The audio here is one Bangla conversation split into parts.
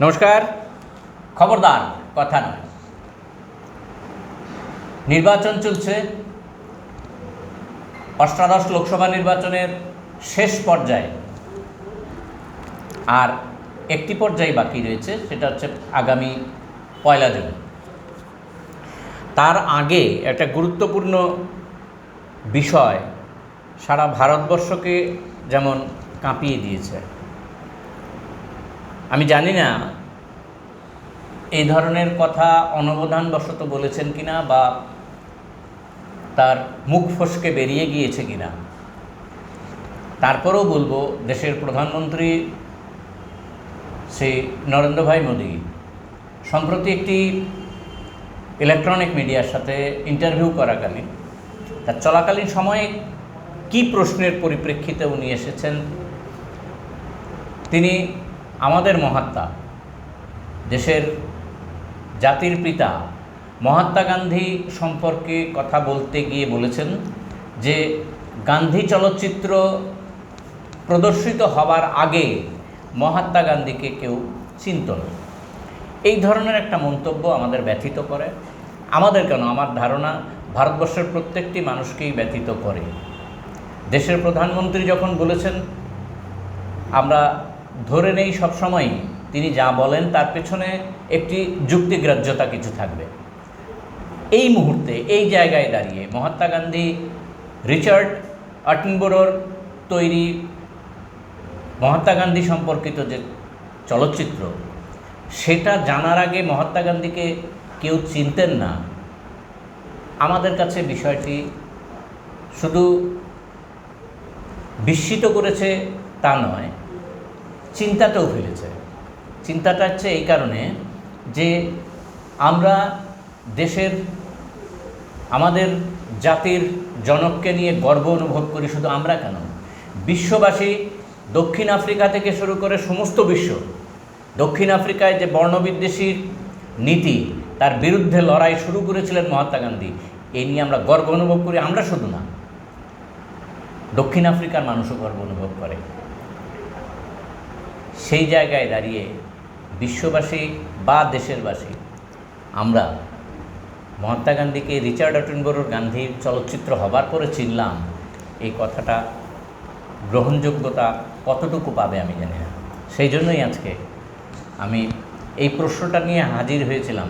নমস্কার। খবরদার, কথা নয়। নির্বাচন চলছে। অষ্টাদশ লোকসভা নির্বাচনের শেষ পর্যায়ে। আর একটি পর্যায়ে বাকি রয়েছে, সেটা হচ্ছে আগামী পয়লা জুন। তার আগে একটা গুরুত্বপূর্ণ বিষয় সারা ভারতবর্ষকে যেমন কাঁপিয়ে দিয়েছে। আমি জানি না, এই ধরনের কথা অনবধানবশত বলেছেন কিনা বা তার মুখ ফসকে বেরিয়ে গিয়েছে কিনা। তারপরেও বলব, দেশের প্রধানমন্ত্রী শ্রী নরেন্দ্র ভাই মোদী, সম্প্রতি একটি ইলেকট্রনিক মিডিয়ার সাথে ইন্টারভিউ করাকালীন, তার চলাকালীন সময়ে কি প্রশ্নের পরিপ্রেক্ষিতে উনি এসেছেন, তিনি আমাদের মহাত্মা, দেশের জাতির পিতা মহাত্মা গান্ধী সম্পর্কে কথা বলতে গিয়ে বলেছেন যে, গান্ধী চলচ্চিত্র প্রদর্শিত হবার আগে মহাত্মা গান্ধীকে কেউ চিনত না। এই ধরনের একটা মন্তব্য আমাদের ব্যথিত করে। আমাদের কেন? আমার ধারণা, ভারতবর্ষের প্রত্যেকটি মানুষকেই ব্যথিত করে। দেশের প্রধানমন্ত্রী যখন বলেছেন, আমরা ধরে নেই সবসময়ই। তিনি যা বলেন, তার পেছনে একটি যুক্তিগ্রাহ্যতা কিছু থাকবে। এই মুহূর্তে, এই জায়গায় দাঁড়িয়ে মহাত্মা গান্ধী, রিচার্ড আটনবোরোর তৈরি মহাত্মা গান্ধী সম্পর্কিত যে চলচ্চিত্র, সেটা জানার আগে মহাত্মা গান্ধীকে কেউ চিনতেন না। আমাদের কাছে বিষয়টি শুধু বিস্মিত করেছে তা নয় চিন্তাটাও ফেলেছে। চিন্তাটা হচ্ছে এই কারণে যে আমরা দেশের, আমাদের জাতির জনককে নিয়ে গর্ব অনুভব করি শুধু আমরা কেন? বিশ্ববাসী দক্ষিণ আফ্রিকা থেকে শুরু করে সমস্ত বিশ্ব, দক্ষিণ আফ্রিকায় যে বর্ণবিদ্বেষীর নীতি, তার বিরুদ্ধে লড়াই শুরু করেছিলেন মহাত্মা গান্ধী এই নিয়ে আমরা গর্ব অনুভব করি, আমরা শুধু না। দক্ষিণ আফ্রিকার মানুষও গর্ব অনুভব করে। সেই জায়গায় দাঁড়িয়ে বিশ্ববাসী বা দেশেরবাসী, আমরা মহাত্মা গান্ধীকে রিচার্ড অটেনবরোর গান্ধীর চলচ্চিত্র হবার পরে চিনলাম এই কথাটা গ্রহণযোগ্যতা কতটুকু পাবে আমি জানি না। সেই জন্যই আজকে আমি এই প্রশ্নটা নিয়ে হাজির হয়েছিলাম,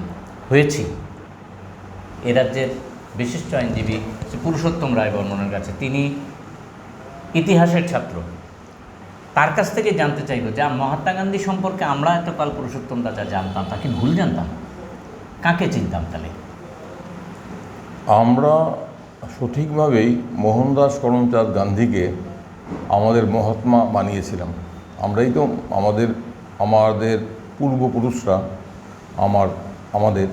হয়েছি। এ রাজ্যের বিশিষ্ট আইনজীবী পুরুষোত্তম রায় বর্মনের কাছে। তিনি ইতিহাসের ছাত্র। তার কাছ থেকে জানতে চাইব যে মহাত্মা গান্ধী সম্পর্কে আমরা এতকাল পুরুষোত্তম দাদা জানতাম তাকে ভুল জানতাম? কাকে চিনতাম তাহলে? আমরা সঠিকভাবেই মোহনদাস করমচাঁদ গান্ধীকে আমাদের মহাত্মা বানিয়েছিলাম। আমরাই তো আমাদের আমাদের পূর্বপুরুষরা আমার, আমাদের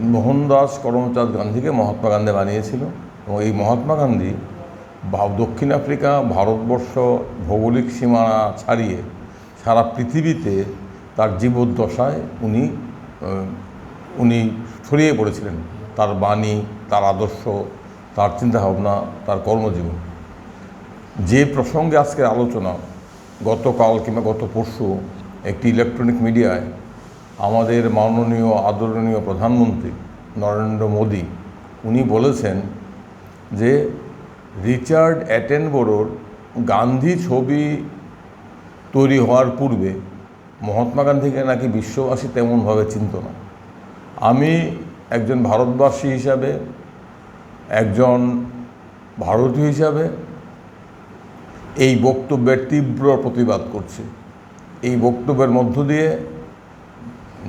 মোহনদাস করমচাঁদ গান্ধীকে মহাত্মা গান্ধী বানিয়েছিল। এবং এই মহাত্মা গান্ধী দক্ষিণ আফ্রিকা, ভারতবর্ষ, ভৌগোলিক সীমানা ছাড়িয়ে সারা পৃথিবীতে তার জীবদ্দশায় উনি উনি ছড়িয়ে পড়েছিলেন। তার বাণী, তার আদর্শ, তার চিন্তাভাবনা, তার কর্মজীবন। যে প্রসঙ্গে আজকের আলোচনা, গতকাল কিংবা গত পরশু একটি ইলেকট্রনিক মিডিয়ায় আমাদের মাননীয়, আদরণীয় প্রধানমন্ত্রী নরেন্দ্র মোদী, উনি বলেছেন যে রিচার্ড অ্যাটেনবোরোর গান্ধী ছবি তৈরি হওয়ার পূর্বে মহাত্মা গান্ধীকে নাকি বিশ্ববাসী তেমনভাবে চিনত না। আমি একজন ভারতবাসী হিসাবে, একজন ভারতীয় হিসাবে এই বক্তব্যের তীব্র প্রতিবাদ করছি। এই বক্তব্যের মধ্য দিয়ে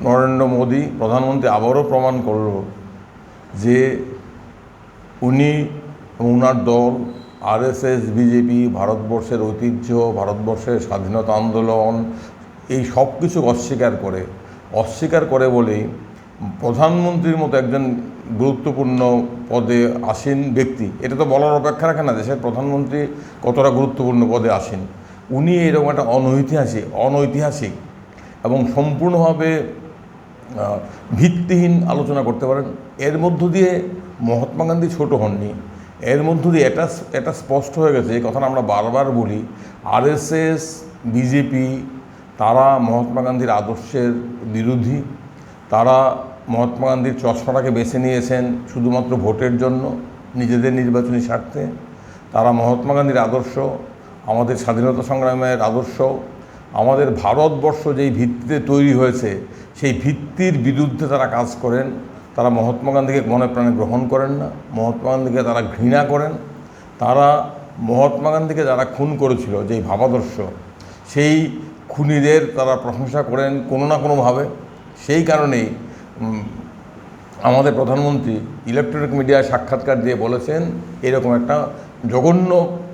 নরেন্দ্র মোদী প্রধানমন্ত্রী আবারও প্রমাণ করল যে উনি ওনার দল, আরএসএস, বিজেপি, ভারতবর্ষের ঐতিহ্য, ভারতবর্ষের স্বাধীনতা আন্দোলন, এই সব কিছু অস্বীকার করে অস্বীকার করে বলেই প্রধানমন্ত্রীর মতো একজন গুরুত্বপূর্ণ পদে আসীন ব্যক্তি, এটা তো বলার অপেক্ষা রাখে না, দেশের প্রধানমন্ত্রী কতটা গুরুত্বপূর্ণ পদে আসেন, উনি এরকম একটা অনৈতিহাসিক অনৈতিহাসিক এবং সম্পূর্ণভাবে ভিত্তিহীন আলোচনা করতে পারেন, এর মধ্য দিয়ে মহাত্মা গান্ধী ছোট হননি এর মধ্য দিয়ে এটা এটা স্পষ্ট হয়ে গেছে, এই কথাটা আমরা বারবার বলি, আরএসএস, বিজেপি, তারা মহাত্মা গান্ধীর আদর্শের বিরোধী, তারা মহাত্মা গান্ধীর চশমাটাকে বেছে নিয়েছেন শুধুমাত্র ভোটের জন্য, নিজেদের নির্বাচনী স্বার্থে, তারা মহাত্মা গান্ধীর আদর্শ, আমাদের স্বাধীনতা সংগ্রামের আদর্শ, আমাদের ভারতবর্ষ যেই ভিত্তিতে তৈরি হয়েছে, সেই ভিত্তির বিরুদ্ধে তারা কাজ করেন তারা মহাত্মা গান্ধীকে মনে প্রাণে গ্রহণ করেন না, মহাত্মা গান্ধীকে তারা ঘৃণা করেন, তারা মহাত্মা গান্ধীকে যারা খুন করেছিল, যেই ভাবাদর্শ, সেই খুনিদের তারা প্রশংসা করেন কোনো না কোনোভাবে। সেই কারণেই আমাদের প্রধানমন্ত্রী ইলেকট্রনিক মিডিয়ায় সাক্ষাৎকার দিয়ে বলেছেন, এরকম একটা জঘন্য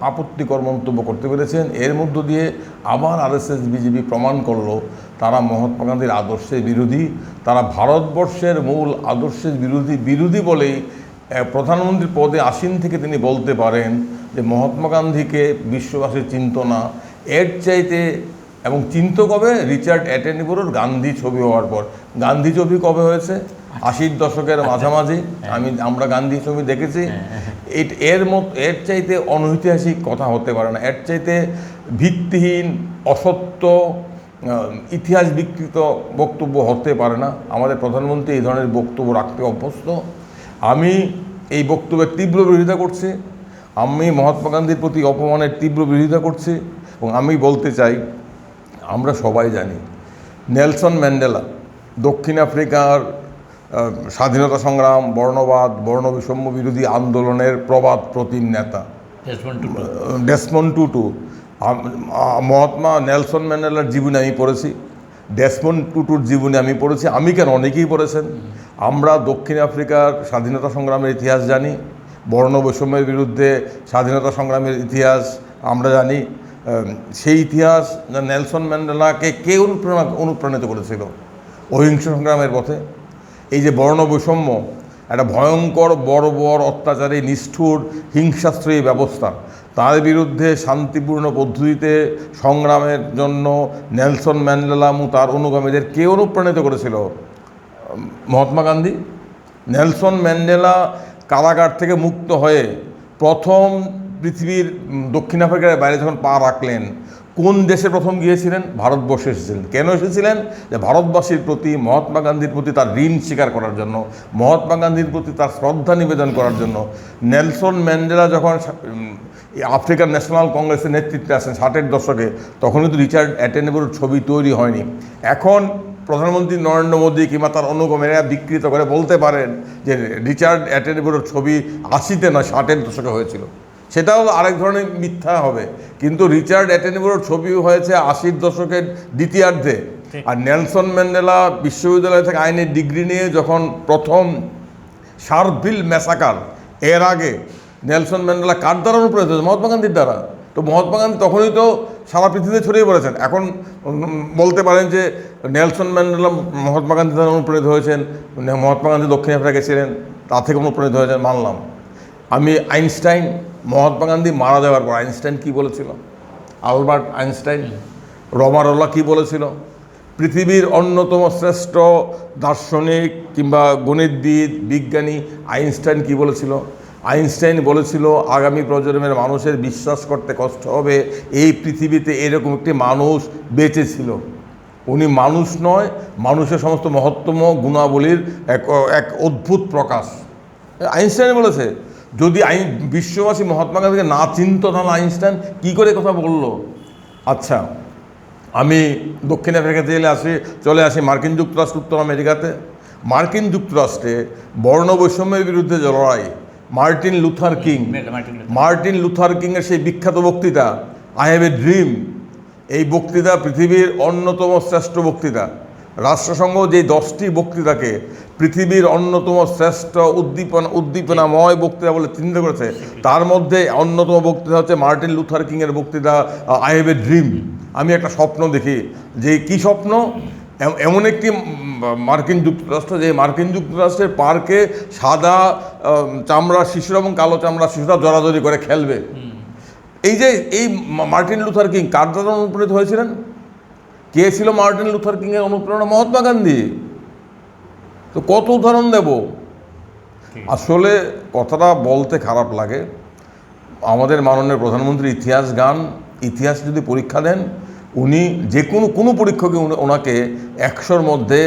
আপত্তিকর মন্তব্য করতে পেরেছেন। এর মধ্য দিয়ে আবার আরএসএস বিজেপি প্রমাণ করল, তারা মহাত্মা গান্ধীর আদর্শের বিরোধী, তারা ভারতবর্ষের মূল আদর্শের বিরোধী বিরোধী বলেই প্রধানমন্ত্রী পদে আসীন থেকে তিনি বলতে পারেন যে মহাত্মা গান্ধীকে বিশ্ববাসী চিন্তনা। এর চাইতে এবং চিন্ত কবে? রিচার্ড অ্যাটেনবুরোর গান্ধী ছবি হওয়ার পর। গান্ধী ছবি কবে হয়েছে? আশির দশকের মাঝামাঝি। আমি আমরা গান্ধী ছবি দেখেছি। এট- এর মত এর চাইতে অনৈতিহাসিক কথা হতে পারে না। এর চাইতে ভিত্তিহীন অসত্য ইতিহাস বিকৃত বক্তব্য হতে পারে না। আমাদের প্রধানমন্ত্রী এই ধরনের বক্তব্য রাখতে অভ্যস্ত। আমি এই বক্তব্যের তীব্র বিরোধিতা করছি। আমি মহাত্মা গান্ধীর প্রতি অপমানের তীব্র বিরোধিতা করছি। এবং আমি বলতে চাই আমরা সবাই জানি নেলসন ম্যান্ডেলা দক্ষিণ আফ্রিকার স্বাধীনতা সংগ্রাম বর্ণবাদ বর্ণ বৈষম্য বিরোধী আন্দোলনের প্রবাদ প্রতিম নেতা। ডেসমন টুটু। মহাত্মা নেলসন ম্যান্ডেলার জীবনী আমি পড়েছি। ডেসমন টুটুর জীবনী আমি পড়েছি। আমি কেন অনেকেই পড়েছেন? আমরা দক্ষিণ আফ্রিকার স্বাধীনতা সংগ্রামের ইতিহাস জানি বর্ণ বৈষম্যের বিরুদ্ধে স্বাধীনতা সংগ্রামের ইতিহাস আমরা জানি সেই ইতিহাস নেলসন ম্যান্ডেলাকে কে অনুপ্রেরণা অনুপ্রাণিত করেছিল? অহিংস সংগ্রামের পথে। এই যে বর্ণ বৈষম্য একটা ভয়ঙ্কর, বড় বড় অত্যাচারী, নিষ্ঠুর, হিংসাস্ত্রী ব্যবস্থা, তার বিরুদ্ধে শান্তিপূর্ণ পদ্ধতিতে সংগ্রামের জন্য নেলসন ম্যান্ডেলা এবং তার অনুগামীদের কে অনুপ্রাণিত করেছিল? মহাত্মা গান্ধী। নেলসন ম্যান্ডেলা কারাগার থেকে মুক্ত হয়ে প্রথম পৃথিবীর দক্ষিণ আফ্রিকার বাইরে যখন পা রাখলেন, কোন দেশে প্রথম গিয়েছিলেন? ভারতবর্ষে এসেছিলেন। কেন এসেছিলেন? যে ভারতবাসীর প্রতি, মহাত্মা গান্ধীর প্রতি তার ঋণ স্বীকার করার জন্য, মহাত্মা গান্ধীর প্রতি তার শ্রদ্ধা নিবেদন করার জন্য, নেলসন ম্যান্ডেলা যখন আফ্রিকান ন্যাশনাল কংগ্রেসের নেতৃত্বে আসেন ষাটের দশকে তখন কিন্তু রিচার্ড অ্যাটেনেবুর ছবি তৈরি হয়নি। এখন প্রধানমন্ত্রী নরেন্দ্র মোদী কিংবা তার অনুগমেরা বিকৃত করে বলতে পারেন যে রিচার্ড অ্যাটেনবুরোর ছবি আশিতে নয়, ষাটের দশকে হয়েছিল। সেটাও আরেক ধরনের মিথ্যা হবে। কিন্তু রিচার্ড অ্যাটেনবুরোর ছবি হয়েছে আশির দশকের দ্বিতীয়ার্ধে। আর নেলসন ম্যান্ডেলা বিশ্ববিদ্যালয় থেকে আইনের ডিগ্রি নিয়ে যখন প্রথম শার্ভিল ম্যাসাকার এর আগে নেলসন ম্যান্ডেলা কার দ্বারা অনুপ্রাণিত হয়েছে? মহাত্মা গান্ধীর দ্বারা। তো মহাত্মা গান্ধী তখনই তো সারা পৃথিবীতে ছড়িয়ে পড়েছেন। এখন বলতে পারেন যে নেলসন ম্যান্ডেলা মহাত্মা গান্ধী দ্বারা অনুপ্রাণিত হয়েছেন মহাত্মা গান্ধী দক্ষিণ আফ্রিকা গেছিলেন তা থেকে অনুপ্রাণিত হয়েছেন মানলাম। আমি আইনস্টাইন মহাত্মা গান্ধী মারা যাওয়ার পর আইনস্টাইন কী বলেছিল? আলবার্ট আইনস্টাইন রমারোলা কী বলেছিল? পৃথিবীর অন্যতম শ্রেষ্ঠ দার্শনিক কিংবা গণিতবিদ, বিজ্ঞানী আইনস্টাইন কি বলেছিল? আইনস্টাইন বলেছিল, আগামী প্রজন্মের মানুষের বিশ্বাস করতে কষ্ট হবে। এই পৃথিবীতে এরকম একটি মানুষ বেঁচে ছিল। উনি মানুষ নয়, মানুষের সমস্ত মহত্তম গুণাবলীর এক এক অদ্ভুত প্রকাশ। আইনস্টাইন বলেছে যদি আইন বিশ্ববাসী মহাত্মা গান্ধীকে না চিনত তাহলে আইনস্টাইন কী করে কথা বলল? আচ্ছা আমি দক্ষিণ আফ্রিকাতে চলে আসি চলে আসি মার্কিন যুক্তরাষ্ট্র উত্তর আমেরিকাতে। মার্কিন যুক্তরাষ্ট্রে বর্ণ বৈষম্যের বিরুদ্ধে লড়াই Martin Luther King Martin Luther. Martin Luther কিংয়ের সেই বিখ্যাত বক্তৃতা আই হ্যাভ এ ড্রিম এই বক্তৃতা পৃথিবীর অন্যতম শ্রেষ্ঠ বক্তৃতা। রাষ্ট্রসংঘ যে দশটি বক্তৃতাকে পৃথিবীর অন্যতম শ্রেষ্ঠ উদ্দীপনা উদ্দীপনাময় বক্তৃতা বলে চিন্তা করেছে। তার মধ্যে অন্যতম বক্তৃতা হচ্ছে মার্টিন লুথার কিংয়ের বক্তৃতা আই হ্যাভ এ ড্রিম। আমি একটা স্বপ্ন দেখি যে কি স্বপ্ন? এমন একটি মার্কিন যুক্তরাষ্ট্র যে মার্কিন যুক্তরাষ্ট্রের পার্কে সাদা চামড়া শিশুরা এবং কালো চামড়া শিশুরা জড়াজড়ি করে খেলবে। এই যে এই মার্টিন লুথার কিং, কার দ্বারা অনুপ্রাণিত হয়েছিলেন? কে ছিল মার্টিন লুথার কিংয়ের অনুপ্রেরণা? মহাত্মা গান্ধী। তো কত উদাহরণ দেব? আসলে কথাটা বলতে খারাপ লাগে। আমাদের মাননীয় প্রধানমন্ত্রী ইতিহাস গান ইতিহাস যদি পরীক্ষা দেন উনি যে কোনো কোনো পরীক্ষকে ওনাকে একশোর মধ্যে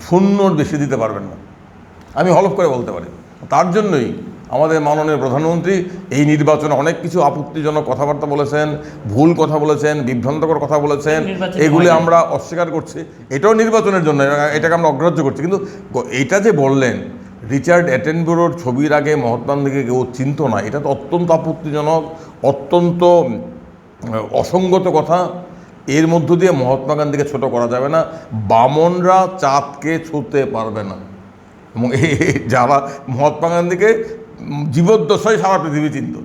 শূন্যর বেশি দিতে পারবেন না। আমি হলফ করে বলতে পারি। তার জন্যই আমাদের মাননীয় প্রধানমন্ত্রী এই নির্বাচনে অনেক কিছু আপত্তিজনক কথাবার্তা বলেছেন ভুল কথা বলেছেন বিভ্রান্তকর কথা বলেছেন এগুলি আমরা অস্বীকার করছি। এটাও নির্বাচনের জন্য এটাকে আমরা অগ্রাহ্য করছি। কিন্তু এটা যে বললেন রিচার্ড অ্যাটেনবোরোর ছবির আগে মহাত্মা গান্ধীকে কেউ চিনত না এটা তো অত্যন্ত আপত্তিজনক অত্যন্ত অসঙ্গত কথা। এর মধ্য দিয়ে মহাত্মা গান্ধীকে ছোট করা যাবে না বামনরা চাঁদকে ছুঁতে পারবে না। এবং যারা মহাত্মা গান্ধীকে জীবদ্দশায় সারা পৃথিবী চিনত।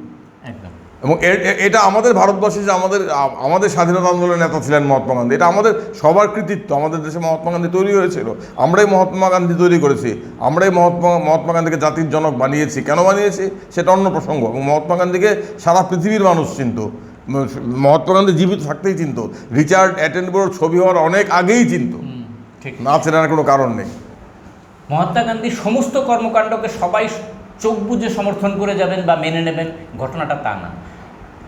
এবং এটা আমাদের ভারতবর্ষে যে আমাদের আমাদের স্বাধীনতা আন্দোলনের নেতা ছিলেন মহাত্মা গান্ধী এটা আমাদের সবার কৃতিত্ব। আমাদের দেশে মহাত্মা গান্ধী তৈরি হয়েছিল। আমরাই মহাত্মা গান্ধী তৈরি করেছি। আমরাই মহাত্মা মহাত্মা গান্ধীকে জাতির জনক বানিয়েছি। কেন বানিয়েছি? সেটা অন্য প্রসঙ্গ। এবং মহাত্মা গান্ধীকে সারা পৃথিবীর মানুষ চিনত। মহাত্মা গান্ধী জীবিত থাকতেই চিনত। রিচার্ড অ্যাটেনবোর ছবি হওয়ার অনেক আগেই চিনত। ঠিক। না চেনার কোনো কারণ নেই। মহাত্মা গান্ধীর সমস্ত কর্মকাণ্ডকে সবাই চোখ বুজে সমর্থন করে যাবেন বা মেনে নেবেন, ঘটনাটা তা না।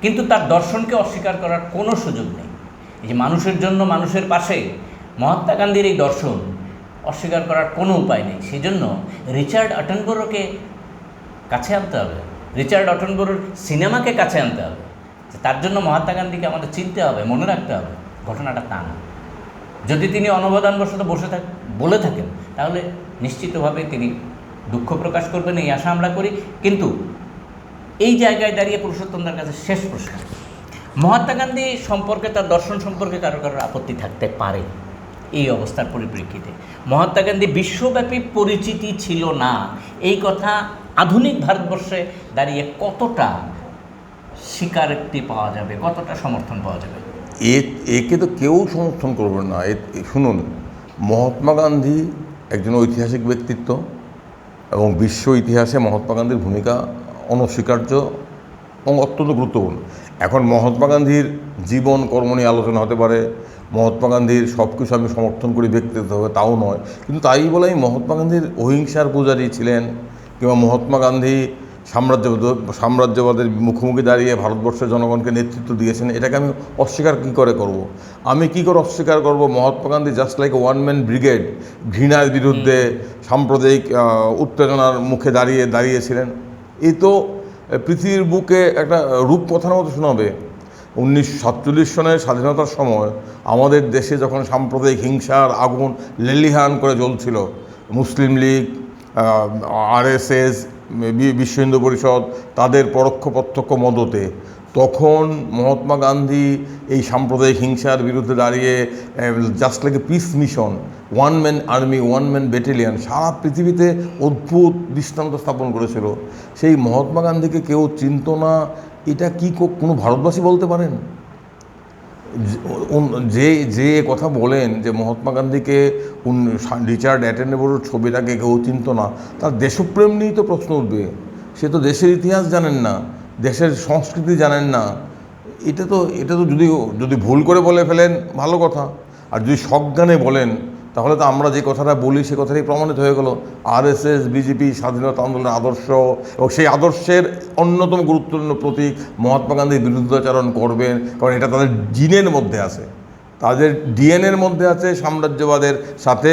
কিন্তু তার দর্শনকে অস্বীকার করার কোনো সুযোগ নেই। এই যে মানুষের জন্য মানুষের পাশে মহাত্মা গান্ধীর এই দর্শন অস্বীকার করার কোনো উপায় নেই। সেই জন্য রিচার্ড অটনবোরোকে কাছে আনতে হবে। রিচার্ড অটনবোরোর সিনেমাকে কাছে আনতে হবে। তার জন্য মহাত্মা গান্ধীকে আমাদের চিনতে হবে, মনে রাখতে হবে, ঘটনাটা তা না। যদি তিনি অনবদানবশত বসে থাক, বলে থাকেন, তাহলে নিশ্চিতভাবে তিনি দুঃখ প্রকাশ করবেন, এই আশা আমরা করি। কিন্তু এই জায়গায় দাঁড়িয়ে পুরুষোত্তমদার কাছে শেষ প্রশ্ন। মহাত্মা গান্ধী সম্পর্কে, তার দর্শন সম্পর্কে কারও কারোর আপত্তি থাকতে পারে? এই অবস্থার পরিপ্রেক্ষিতে। মহাত্মা গান্ধী বিশ্বব্যাপী পরিচিতি ছিল না। এই কথা আধুনিক ভারতবর্ষে দাঁড়িয়ে কতটা স্বীকারোক্তি পাওয়া যাবে, কতটা সমর্থন পাওয়া যাবে? এ, একে তো কেউ সমর্থন করবে না। শুনুন, মহাত্মা গান্ধী একজন ঐতিহাসিক ব্যক্তিত্ব। এবং বিশ্ব ইতিহাসে মহাত্মা গান্ধীর ভূমিকা অনস্বীকার্য এবং অত্যন্ত গুরুত্বপূর্ণ। এখন মহাত্মা গান্ধীর জীবন, কর্ম নিয়ে আলোচনা হতে পারে, মহাত্মা গান্ধীর সব কিছু আমি সমর্থন করি ব্যক্তিগত হবে তাও নয়। কিন্তু তাই বলেই মহাত্মা গান্ধীর অহিংসার পূজারী ছিলেন কিংবা মহাত্মা গান্ধী সাম্রাজ্যবাদ সাম্রাজ্যবাদের মুখোমুখি দাঁড়িয়ে ভারতবর্ষের জনগণকে নেতৃত্ব দিয়েছেন এটাকে আমি অস্বীকার কী করে করব। আমি কি করে অস্বীকার করব? Mahatma Gandhi just like one man brigade ঘৃণার বিরুদ্ধে সাম্প্রদায়িক উত্তেজনার মুখে দাঁড়িয়ে দাঁড়িয়েছিলেন। এই তো পৃথিবীর বুকে একটা রূপকথার মতো শোনাবে। উনিশশো সাতচল্লিশ সনের স্বাধীনতার সময় আমাদের দেশে যখন সাম্প্রদায়িক হিংসার আগুন লেলিহান করে জ্বলছিল মুসলিম লীগ আরএসএস বিশ্ব হিন্দু পরিষদ তাদের পরোক্ষ প্রত্যক্ষ মদতে, তখন মহাত্মা গান্ধী এই সাম্প্রদায়িক হিংসার বিরুদ্ধে দাঁড়িয়ে just like a peace mission one man army one man battalion সারা পৃথিবীতে অদ্ভুত দৃষ্টান্ত স্থাপন করেছিল। সেই মহাত্মা গান্ধীকে কেউ চিনত না, এটা কি, কোনো ভারতবাসী বলতে পারেন? যে- যে কথা বলেন যে মহাত্মা গান্ধীকে রিচার্ড অ্যাটেনেবলের ছবিটাকে কেউ চিনত না, তার দেশপ্রেম নিয়েই তো প্রশ্ন উঠবে। সে তো দেশের ইতিহাস জানেন না, দেশের সংস্কৃতি জানেন না। এটা তো এটা তো যদি যদি ভুল করে বলে ফেলেন, ভালো কথা। আর যদি সজ্ঞানে বলেন তাহলে তো আমরা যে কথাটা বলি, সে কথাটাই প্রমাণিত হয়ে গেল। আরএসএস বিজেপি স্বাধীনতা আন্দোলনের আদর্শ এবং সেই আদর্শের অন্যতম গুরুত্বপূর্ণ প্রতীক মহাত্মা গান্ধীর বিরুদ্ধাচারণ করবেন, কারণ এটা তাদের জিনের মধ্যে আছে। তাদের ডিএনএর মধ্যে আছে সাম্রাজ্যবাদের সাথে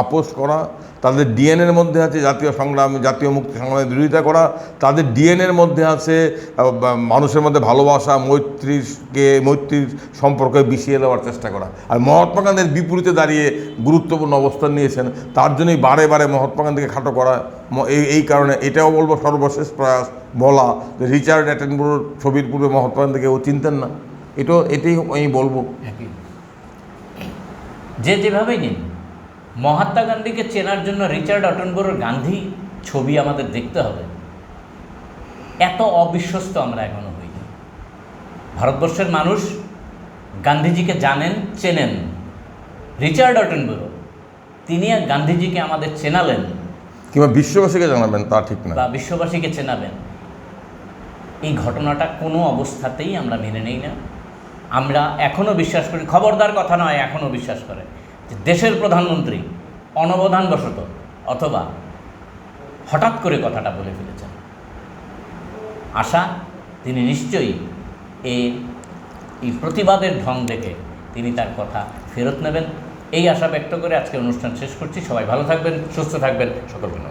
আপোষ করা, তাদের ডিএনএর মধ্যে আছে জাতীয় সংগ্রাম, জাতীয় মুক্তি সংগ্রামের বিরোধিতা করা, তাদের ডিএনএর মধ্যে আছে মানুষের মধ্যে ভালোবাসা, মৈত্রীকে, মৈত্রীর সম্পর্কে বিষিয়ে দেওয়ার চেষ্টা করা। আর মহাত্মা গান্ধীর বিপরীতে দাঁড়িয়ে গুরুত্বপূর্ণ অবস্থান নিয়েছেন, তার জন্যই বারে বারে মহাত্মা গান্ধীকে খাটো করা এই এই কারণে এটাও বলব সর্বশেষ প্রয়াস, বলা যে রিচার্ড অ্যাটেনবুর ছবির পূর্বে মহাত্মা গান্ধীকে ও চিনতেন না। এটাও, এটাই আমি বলব। একই যে যেভাবেই নিন মহাত্মা গান্ধীকে চেনার জন্য রিচার্ড অটনবোরোর গান্ধী ছবি আমাদের দেখতে হবে। এত অবিশ্বস্ত আমরা এখনও হইনি। ভারতবর্ষের মানুষ গান্ধীজিকে জানেন চেনেন। রিচার্ড অটনবোরো তিনি আর গান্ধীজিকে আমাদের চেনালেন। কিংবা বিশ্ববাসীকে জানাবেন তা ঠিক না। বা বিশ্ববাসীকে চেনাবেন। এই ঘটনাটা কোনো অবস্থাতেই আমরা মেনে নেই না। আমরা এখনও বিশ্বাস করি, খবরদার কথা নয়, এখনও বিশ্বাস করে যে দেশের প্রধানমন্ত্রী অনবধানবশত অথবা হঠাৎ করে কথাটা বলে ফেলেছেন। আশা, তিনি নিশ্চয়ই এই প্রতিবাদের ঢং দেখে তিনি তার কথা ফেরত নেবেন। এই আশা ব্যক্ত করে আজকে অনুষ্ঠান শেষ করছি। সবাই ভালো থাকবেন, সুস্থ থাকবেন, সকলকে নমস্কার।